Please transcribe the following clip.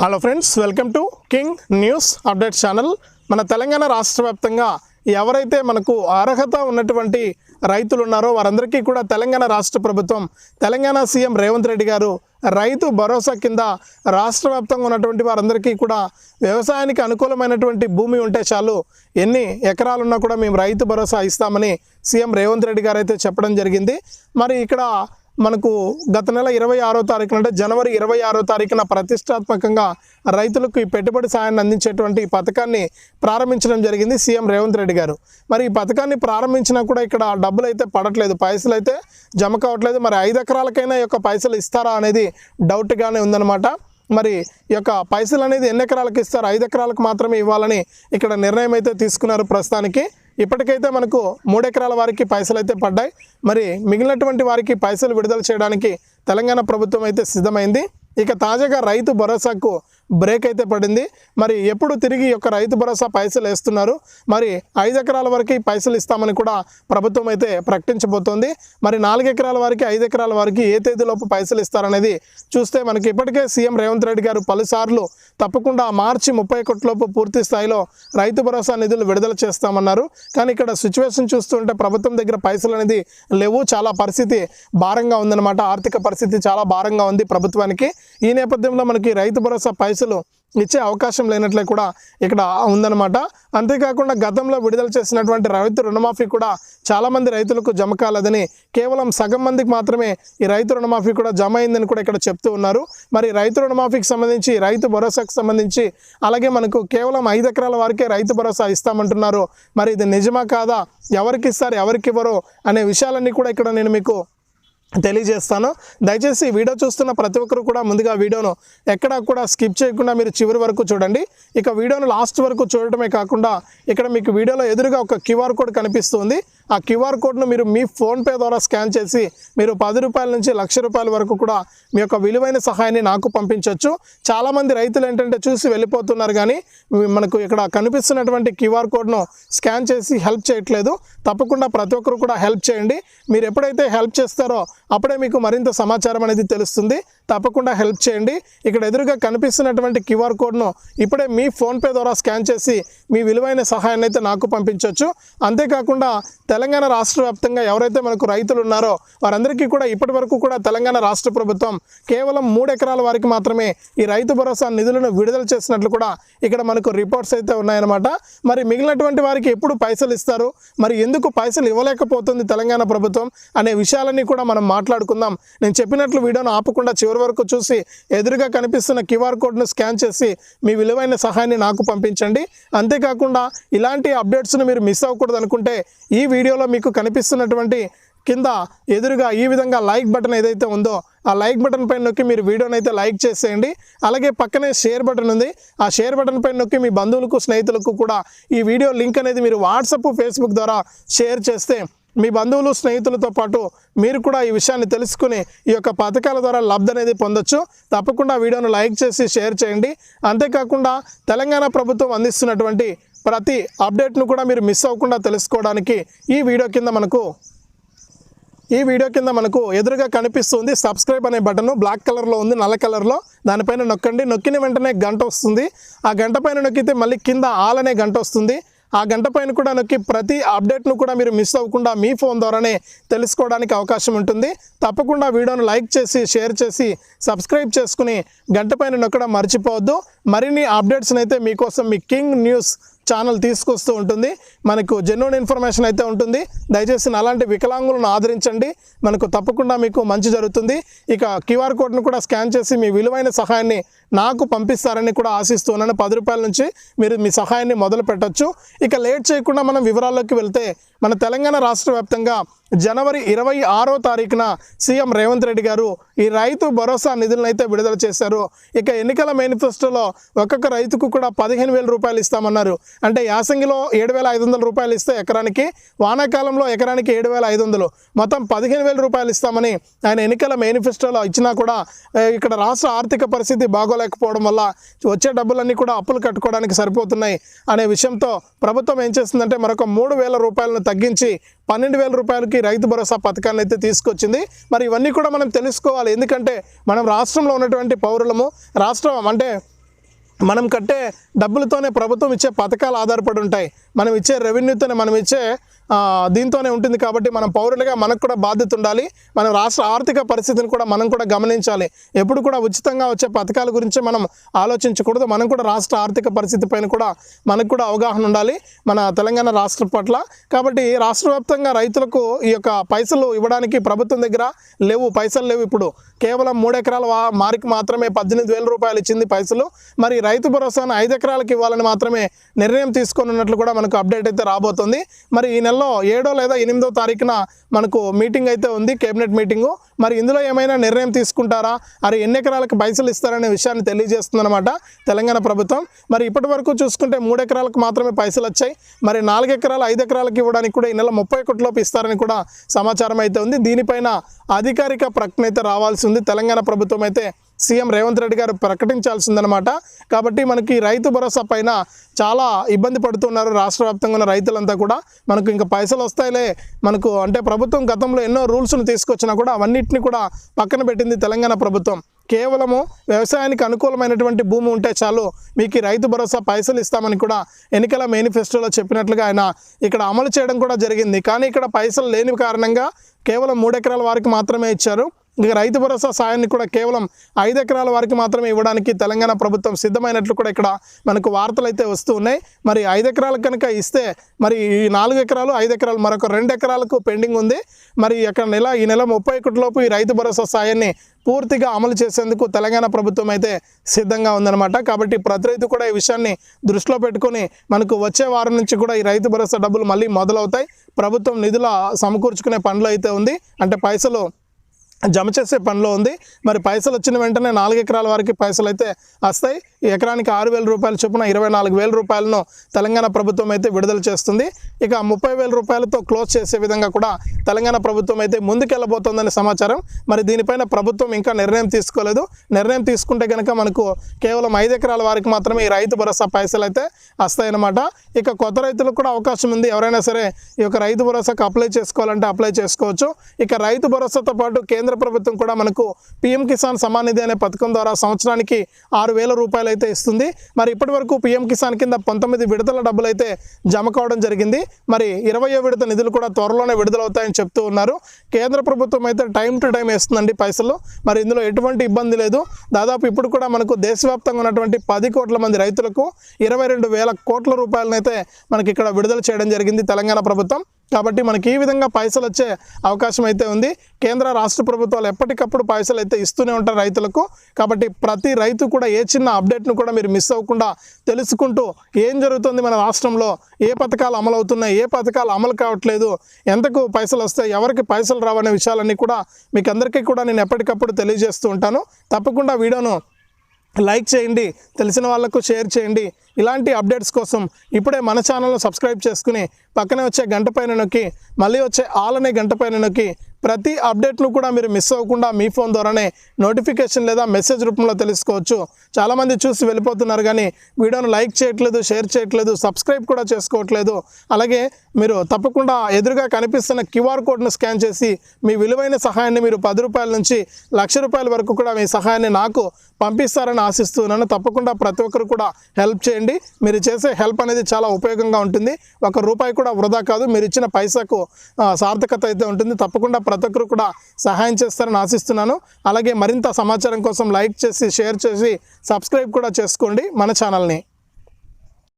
Hello friends welcome to king news update channel మన తెలంగాణ రాష్ట్ర వ్యాప్తంగా ఎవరైతే మనకు అర్హత ఉన్నటువంటి రైతులు ఉన్నారో వారందరికీ కూడా తెలంగాణ రాష్ట్ర ప్రభుత్వం తెలంగాణ సీఎం రేవంత్ రెడ్డి గారు రైతు భరోసా కింద రాష్ట్ర వ్యాప్తంగా ఉన్నటువంటి వారందరికీ కూడా వ్యవసాయానికి అనుకూలమైనటువంటి భూమి ఉంటే చాలు. ఎన్ని ఎకరాలున్నా కూడా మేము రైతు భరోసా ఇస్తామని సీఎం రేవంత్ రెడ్డి గారు అయితే చెప్పడం జరిగింది. మరి ఇక్కడ మనకు గత నెల ఇరవై ఆరో తారీఖున అంటే జనవరి ఇరవై ఆరో తారీఖున ప్రతిష్టాత్మకంగా రైతులకు ఈ పెట్టుబడి సాయాన్ని అందించేటువంటి ఈ పథకాన్ని ప్రారంభించడం జరిగింది సీఎం రేవంత్ రెడ్డి గారు. మరి ఈ పథకాన్ని ప్రారంభించినా కూడా ఇక్కడ డబ్బులు అయితే పడట్లేదు పైసలు అయితే జమ కావట్లేదు. మరి ఐదు ఎకరాలకైనా యొక్క పైసలు ఇస్తారా అనేది డౌట్గానే ఉందన్నమాట. మరి ఈ యొక్క పైసలు అనేది ఎన్ని ఎకరాలకు ఇస్తారు? ఐదు ఎకరాలకు మాత్రమే ఇవ్వాలని ఇక్కడ నిర్ణయం అయితే తీసుకున్నారు ప్రస్తుతానికి. ఇప్పటికైతే మనకు మూడు ఎకరాల వారికి పైసలు అయితే పడ్డాయి. మరి మిగిలినటువంటి వారికి పైసలు విడుదల చేయడానికి తెలంగాణ ప్రభుత్వం అయితే సిద్ధమైంది. ఇక తాజాగా రైతు భరోసాకు బ్రేక్ అయితే పడింది. మరి ఎప్పుడు తిరిగి ఈ యొక్క రైతు భరోసా పైసలు వేస్తున్నారు? మరి ఐదు ఎకరాల వరకు పైసలు ఇస్తామని కూడా ప్రభుత్వం అయితే ప్రకటించబోతోంది. మరి నాలుగు ఎకరాల వారికి ఐదు ఎకరాల వారికి ఏ తేదీలోపు పైసలు ఇస్తారనేది చూస్తే మనకి ఇప్పటికే సీఎం రేవంత్ రెడ్డి గారు పలుసార్లు తప్పకుండా మార్చి ముప్పై ఒకటిలోపు పూర్తి స్థాయిలో రైతు భరోసా నిధులు విడుదల చేస్తామన్నారు. కానీ ఇక్కడ సిచ్యువేషన్ చూస్తుంటే ప్రభుత్వం దగ్గర పైసలు అనేది లేవు. చాలా పరిస్థితి భారంగా ఉందన్నమాట. ఆర్థిక పరిస్థితి చాలా భారంగా ఉంది ప్రభుత్వానికి. ఈ నేపథ్యంలో మనకి రైతు భరోసా పైసలు ఇచ్చే అవకాశం లేనట్లే కూడా ఇక్కడ ఉందన్నమాట. అంతేకాకుండా గతంలో విడుదల చేసినటువంటి రైతు రుణమాఫీ కూడా చాలామంది రైతులకు జమ కాలేదని కేవలం సగం మందికి మాత్రమే ఈ రైతు రుణమాఫీ కూడా జమ అయిందని కూడా ఇక్కడ చెప్తూ ఉన్నారు. మరి రైతు రుణమాఫీకి సంబంధించి రైతు భరోసాకు సంబంధించి అలాగే మనకు కేవలం ఐదు ఎకరాల వారికే రైతు భరోసా ఇస్తామంటున్నారు. మరి ఇది నిజమా కాదా? ఎవరికి ఇస్తారు? ఎవరికి ఇవ్వరు? అనే విషయాలన్నీ కూడా ఇక్కడ నేను మీకు తెలియజేస్తాను. దయచేసి వీడియో చూస్తున్న ప్రతి ఒక్కరు కూడా ముందుగా వీడియోను ఎక్కడా కూడా స్కిప్ చేయకుండా మీరు చివరి వరకు చూడండి. ఇక వీడియోను లాస్ట్ వరకు చూడటమే కాకుండా ఇక్కడ మీకు వీడియోలో ఎదురుగా ఒక క్యూఆర్ కోడ్ కనిపిస్తుంది. ఆ క్యూఆర్ కోడ్ను మీరు మీ ఫోన్పే ద్వారా స్కాన్ చేసి మీరు పది రూపాయల నుంచి లక్ష రూపాయల వరకు కూడా మీ యొక్క విలువైన సహాయాన్ని నాకు పంపించవచ్చు చాలామంది రైతులు ఏంటంటే చూసి వెళ్ళిపోతున్నారు కానీ మనకు ఇక్కడ కనిపిస్తున్నటువంటి క్యూఆర్ కోడ్ను స్కాన్ చేసి హెల్ప్ చేయట్లేదు. తప్పకుండా ప్రతి ఒక్కరు కూడా హెల్ప్ చేయండి. మీరు ఎప్పుడైతే హెల్ప్ చేస్తారో అప్పుడే మీకు మరింత సమాచారం అనేది తెలుస్తుంది. తప్పకుండా హెల్ప్ చేయండి. ఇక్కడ ఎదురుగా కనిపిస్తున్నటువంటి క్యూఆర్ కోడ్ను ఇప్పుడే మీ ఫోన్పే ద్వారా స్కాన్ చేసి మీ విలువైన సహాయాన్ని అయితే నాకు పంపించవచ్చు అంతేకాకుండా తెలంగాణ రాష్ట్ర వ్యాప్తంగా ఎవరైతే మనకు రైతులు ఉన్నారో వారందరికీ కూడా ఇప్పటి వరకు కూడా తెలంగాణ రాష్ట్ర ప్రభుత్వం కేవలం మూడు ఎకరాల వారికి మాత్రమే ఈ రైతు భరోసా నిధులను విడుదల చేసినట్లు కూడా ఇక్కడ మనకు రిపోర్ట్స్ అయితే ఉన్నాయన్నమాట. మరి మిగిలినటువంటి వారికి ఎప్పుడు పైసలు ఇస్తారు? మరి ఎందుకు పైసలు ఇవ్వలేకపోతుంది తెలంగాణ ప్రభుత్వం? అనే విషయాలన్నీ కూడా మనం మాట్లాడుకుందాం. నేను చెప్పినట్లు వీడియోను ఆపకుండా చివరి వరకు చూసి ఎదురుగా కనిపిస్తున్న క్యూఆర్ కోడ్ను స్కాన్ చేసి మీ విలువైన సహాయాన్ని నాకు పంపించండి. అంతేకాకుండా ఇలాంటి అప్డేట్స్ను మీరు మిస్ అవ్వకూడదు అనుకుంటే ఈ వీడియోలో మీకు కనిపిస్తున్నటువంటి కింద ఎదురుగా ఈ విధంగా లైక్ బటన్ ఏదైతే ఉందో ఆ లైక్ బటన్ పైన నొక్కి మీరు వీడియోని అయితే లైక్ చేసేయండి. అలాగే పక్కనే షేర్ బటన్ ఉంది. ఆ షేర్ బటన్ పైన నొక్కి మీ బంధువులకు స్నేహితులకు కూడా ఈ వీడియో లింక్ అనేది మీరు వాట్సప్ ఫేస్బుక్ ద్వారా షేర్ చేస్తే మీ బంధువులు స్నేహితులతో పాటు మీరు కూడా ఈ విషయాన్ని తెలుసుకుని ఈ యొక్క పథకాల ద్వారా లబ్ధి అనేది పొందొచ్చు. తప్పకుండా వీడియోను లైక్ చేసి షేర్ చేయండి. అంతేకాకుండా తెలంగాణ ప్రభుత్వం అందిస్తున్నటువంటి ప్రతి అప్డేట్ను కూడా మీరు మిస్ అవ్వకుండా తెలుసుకోవడానికి ఈ వీడియో కింద మనకు ఈ వీడియో కింద మనకు ఎదురుగా కనిపిస్తుంది సబ్స్క్రైబ్ అనే బటన్. బ్లాక్ కలర్లో ఉంది నల్ల కలర్లో. దానిపైన నొక్కండి. నొక్కిన వెంటనే గంట వస్తుంది. ఆ గంట పైన నొక్కితే మళ్ళీ కింద ఆల్ అనే గంట వస్తుంది. ఆ గంట పైన కూడా నొక్కి ప్రతి అప్డేట్ను కూడా మీరు మిస్ అవ్వకుండా మీ ఫోన్ ద్వారానే తెలుసుకోవడానికి అవకాశం ఉంటుంది. తప్పకుండా వీడియోను లైక్ చేసి షేర్ చేసి సబ్స్క్రైబ్ చేసుకుని గంట పైన నొక్కడం మర్చిపోవద్దు. మరిన్ని అప్డేట్స్ని అయితే మీకోసం మీ కింగ్ న్యూస్ ఛానల్ తీసుకొస్తూ ఉంటుంది. మనకు జెన్యున్ ఇన్ఫర్మేషన్ అయితే ఉంటుంది. దయచేసి అలాంటి వికలాంగులను ఆదరించండి. మనకు తప్పకుండా మీకు మంచి జరుగుతుంది. ఇక క్యూఆర్ కోడ్ను కూడా స్కాన్ చేసి మీ విలువైన సహాయాన్ని నాకు పంపిస్తారని కూడా ఆశిస్తున్నాను. పది రూపాయల నుంచి మీరు మీ సహాయాన్ని మొదలు పెట్టచ్చు. ఇక లేట్ చేయకుండా మనం వివరాల్లోకి వెళ్తే మన తెలంగాణ రాష్ట్ర వ్యాప్తంగా జనవరి ఇరవై ఆరో తారీఖున సీఎం రేవంత్ రెడ్డి గారు ఈ రైతు భరోసా నిధులను అయితే విడుదల చేశారు. ఇక ఎన్నికల మేనిఫెస్టోలో ఒక్కొక్క రైతుకు కూడా పదిహేను వేల రూపాయలు ఇస్తామన్నారు. అంటే యాసంగిలో ఏడు వేల ఐదు వందల రూపాయలు ఇస్తే ఎకరానికి వానాకాలంలో ఎకరానికి ఏడు వేల ఐదు వందలు. మొత్తం పదిహేను వేల రూపాయలు ఇస్తామని ఆయన ఎన్నికల మేనిఫెస్టోలో ఇచ్చినా కూడా ఇక్కడ రాష్ట్ర ఆర్థిక పరిస్థితి బాగోలేదు బాగోలేకపోవడం వల్ల వచ్చే డబ్బులన్నీ కూడా అప్పులు కట్టుకోవడానికి సరిపోతున్నాయి అనే విషయంతో ప్రభుత్వం ఏం చేస్తుందంటే మరొక మూడు వేల రూపాయలను తగ్గించి పన్నెండు వేల రూపాయలకి రైతు భరోసా పథకాన్ని అయితే తీసుకొచ్చింది. మరి ఇవన్నీ కూడా మనం తెలుసుకోవాలి. ఎందుకంటే మనం రాష్ట్రంలో ఉన్నటువంటి పౌరులము రాష్ట్రం అంటే మనం కట్టే డబ్బులతోనే ప్రభుత్వం ఇచ్చే పథకాలు ఆధారపడి ఉంటాయి. మనం ఇచ్చే రెవెన్యూతోనే మనం ఇచ్చే దీంతోనే ఉంటుంది కాబట్టి మనం పౌరులుగా మనకు కూడా బాధ్యత ఉండాలి. మన రాష్ట్ర ఆర్థిక పరిస్థితిని కూడా మనం కూడా గమనించాలి. ఎప్పుడు కూడా ఉచితంగా వచ్చే పథకాల గురించి మనం ఆలోచించకూడదు. మనం కూడా రాష్ట్ర ఆర్థిక పరిస్థితి పైన కూడా మనకు కూడా అవగాహన ఉండాలి. మన తెలంగాణ రాష్ట్ర పట్ల. కాబట్టి రాష్ట్ర వ్యాప్తంగా రైతులకు ఈ యొక్క పైసలు ఇవ్వడానికి ప్రభుత్వం దగ్గర లేవు. పైసలు లేవు ఇప్పుడు. కేవలం మూడు ఎకరాల మారికి మాత్రమే పద్దెనిమిది వేల రూపాయలు ఇచ్చింది పైసలు. మరి రైతు భరోసాను ఐదు ఎకరాలకు ఇవ్వాలని మాత్రమే నిర్ణయం తీసుకొని ఉన్నట్లు కూడా మనకు అప్డేట్ అయితే రాబోతుంది. మరి ఈ నెల నెలలో ఏడో లేదా ఎనిమిదో తారీఖున మనకు మీటింగ్ అయితే ఉంది కేబినెట్ మీటింగు. మరి ఇందులో ఏమైనా నిర్ణయం తీసుకుంటారా? మరి ఎన్ని ఎకరాలకు పైసలు ఇస్తారనే విషయాన్ని తెలియజేస్తుందన్నమాట తెలంగాణ ప్రభుత్వం. మరి ఇప్పటి వరకు చూసుకుంటే మూడు ఎకరాలకు మాత్రమే పైసలు వచ్చాయి. మరి నాలుగు ఎకరాలు ఐదు ఎకరాలకు ఇవ్వడానికి కూడా ఈ నెల ముప్పై ఒకటిలోపు ఇస్తారని కూడా సమాచారం అయితే ఉంది. దీనిపైన అధికారిక ప్రకటన అయితే రావాల్సి ఉంది. తెలంగాణ ప్రభుత్వం అయితే సీఎం రేవంత్ రెడ్డి గారు ప్రకటించాల్సిందనమాట కాబట్టి మనకి రైతు భరోసా పైన చాలా ఇబ్బంది పడుతున్నారు రాష్ట్ర వ్యాప్తంగా ఉన్న రైతులంతా కూడా. మనకు ఇంకా పైసలు వస్తాయిలే. మనకు అంటే ప్రభుత్వం గతంలో ఎన్నో రూల్స్ను తీసుకొచ్చినా కూడా అవన్నిటిని కూడా పక్కన పెట్టింది తెలంగాణ ప్రభుత్వం. కేవలము వ్యవసాయానికి అనుకూలమైనటువంటి భూమి ఉంటే చాలు మీకు రైతు భరోసా పైసలు ఇస్తామని కూడా ఎన్నికల మేనిఫెస్టోలో చెప్పినట్లుగా ఆయన ఇక్కడ అమలు చేయడం కూడా జరిగింది. కానీ ఇక్కడ పైసలు లేని కారణంగా కేవలం మూడెకరాల వారికి మాత్రమే ఇచ్చారు. ఇక రైతు భరోసా సాయాన్ని కూడా కేవలం ఐదు ఎకరాల వారికి మాత్రమే ఇవ్వడానికి తెలంగాణ ప్రభుత్వం సిద్ధమైనట్లు కూడా ఇక్కడ మనకు వార్తలు అయితే వస్తూ ఉన్నాయి. మరి ఐదు ఎకరాలు కనుక ఇస్తే మరి ఈ నాలుగు ఎకరాలు ఐదు ఎకరాలు మరొక రెండు ఎకరాలకు పెండింగ్ ఉంది. మరి అక్కడ నెల ఈ నెల ముప్పై ఒకటిలోపు ఈ రైతు భరోసా సాయాన్ని పూర్తిగా అమలు చేసేందుకు తెలంగాణ ప్రభుత్వం అయితే సిద్ధంగా ఉందన్నమాట. కాబట్టి ప్రతి రైతు కూడా ఈ విషయాన్ని దృష్టిలో పెట్టుకొని మనకు వచ్చే వారం నుంచి కూడా ఈ రైతు భరోసా డబ్బులు మళ్ళీ మొదలవుతాయి. ప్రభుత్వం నిధుల సమకూర్చుకునే పనులు అయితే ఉంది. అంటే పైసలు జమ చేసే పనిలో ఉంది. మరి పైసలు వచ్చిన వెంటనే నాలుగు ఎకరాల వరకు పైసలు అయితే వస్తాయి. ఎకరానికి ఆరు వేల రూపాయల చొప్పున ఇరవై నాలుగు వేల రూపాయలను తెలంగాణ ప్రభుత్వం అయితే విడుదల చేస్తుంది. ఇక ముప్పై వేల రూపాయలతో క్లోజ్ చేసే విధంగా కూడా తెలంగాణ ప్రభుత్వం అయితే ముందుకెళ్ళబోతోందని సమాచారం. మరి దీనిపైన ప్రభుత్వం ఇంకా నిర్ణయం తీసుకోలేదు. నిర్ణయం తీసుకుంటే కనుక మనకు కేవలం ఐదు ఎకరాల వారికి మాత్రమే ఈ రైతు భరోసా పైసలు అయితే వస్తాయన్నమాట. ఇక కొత్త రైతులకు కూడా అవకాశం ఉంది. ఎవరైనా సరే ఈ యొక్క రైతు భరోసాకు అప్లై చేసుకోవాలంటే అప్లై చేసుకోవచ్చు. ఇక రైతు భరోసాతో పాటు కేంద్ర ప్రభుత్వం కూడా మనకు పిఎం కిసాన్ సమాన్ నిధి అనే పథకం ద్వారా సంవత్సరానికి ఆరు వేల రూపాయలు అయితే ఇస్తుంది. మరి ఇప్పటి వరకు పిఎం కిసాన్ కింద పంతొమ్మిది విడతల డబ్బులు అయితే జమ కావడం జరిగింది. మరి ఇరవయో విడత నిధులు కూడా త్వరలోనే విడుదలవుతాయని చెప్తూ ఉన్నారు. కేంద్ర ప్రభుత్వం అయితే టైం టు టైం వేస్తుందండి పైసలు. మరి ఇందులో ఎటువంటి ఇబ్బంది లేదు. దాదాపు ఇప్పుడు కూడా మనకు దేశవ్యాప్తంగా ఉన్నటువంటి పది కోట్ల మంది రైతులకు ఇరవై రెండు వేల కోట్ల రూపాయలనైతే మనకి ఇక్కడ విడుదల చేయడం జరిగింది తెలంగాణ ప్రభుత్వం. కాబట్టి మనకి ఈ విధంగా పైసలు వచ్చే అవకాశం అయితే ఉంది. కేంద్ర రాష్ట్ర ప్రభుత్వాలు ఎప్పటికప్పుడు పైసలు అయితే ఇస్తూనే ఉంటారు రైతులకు. కాబట్టి ప్రతి రైతు కూడా ఏ చిన్న అప్డేట్ను కూడా మీరు మిస్ అవ్వకుండా తెలుసుకుంటూ ఏం జరుగుతుంది మన రాష్ట్రంలో ఏ పథకాలు అమలు అవుతున్నాయి ఏ పథకాలు అమలు కావట్లేదు ఎంతకు పైసలు వస్తాయి ఎవరికి పైసలు రావనే విషయాలన్నీ కూడా మీకు అందరికీ కూడా నేను ఎప్పటికప్పుడు తెలియజేస్తూ ఉంటాను. తప్పకుండా వీడియోను లైక్ చేయండి తెలిసిన వాళ్ళకు షేర్ చేయండి. ఇలాంటి అప్డేట్స్ కోసం ఇప్పుడే మన ఛానల్ను సబ్స్క్రైబ్ చేసుకుని పక్కనే వచ్చే గంట పైన నొక్కి మళ్ళీ వచ్చే ఆల్ అనే గంట పైన నొక్కి ప్రతి అప్డేట్ను కూడా మీరు మిస్ అవ్వకుండా మీ ఫోన్ ద్వారానే నోటిఫికేషన్ లేదా మెసేజ్ రూపంలో తెలుసుకోవచ్చు. చాలామంది చూసి వెళ్ళిపోతున్నారు కానీ వీడియోను లైక్ చేయట్లేదు షేర్ చేయట్లేదు సబ్స్క్రైబ్ కూడా చేసుకోవట్లేదు. అలాగే మీరు తప్పకుండా ఎదురుగా కనిపిస్తున్న క్యూఆర్ కోడ్ను స్కాన్ చేసి మీ విలువైన సహాయాన్ని మీరు పది రూపాయల నుంచి లక్ష రూపాయల వరకు కూడా మీ సహాయాన్ని నాకు పంపిస్తారని ఆశిస్తున్నాను. తప్పకుండా ప్రతి ఒక్కరు కూడా హెల్ప్ చేయండి. మీరు చేసే హెల్ప్ అనేది చాలా ఉపయోగంగా ఉంటుంది. ఒక రూపాయి కూడా వృధా కాదు. మీరు ఇచ్చిన పైసాకు సార్థకత అయితే ఉంటుంది. తప్పకుండా ప్రతి ఒక్కరు కూడా సహాయం చేస్తారని ఆశిస్తున్నాను. అలాగే మరింత సమాచారం కోసం లైక్ చేసి షేర్ చేసి సబ్స్క్రైబ్ కూడా చేసుకోండి మన ఛానల్ని.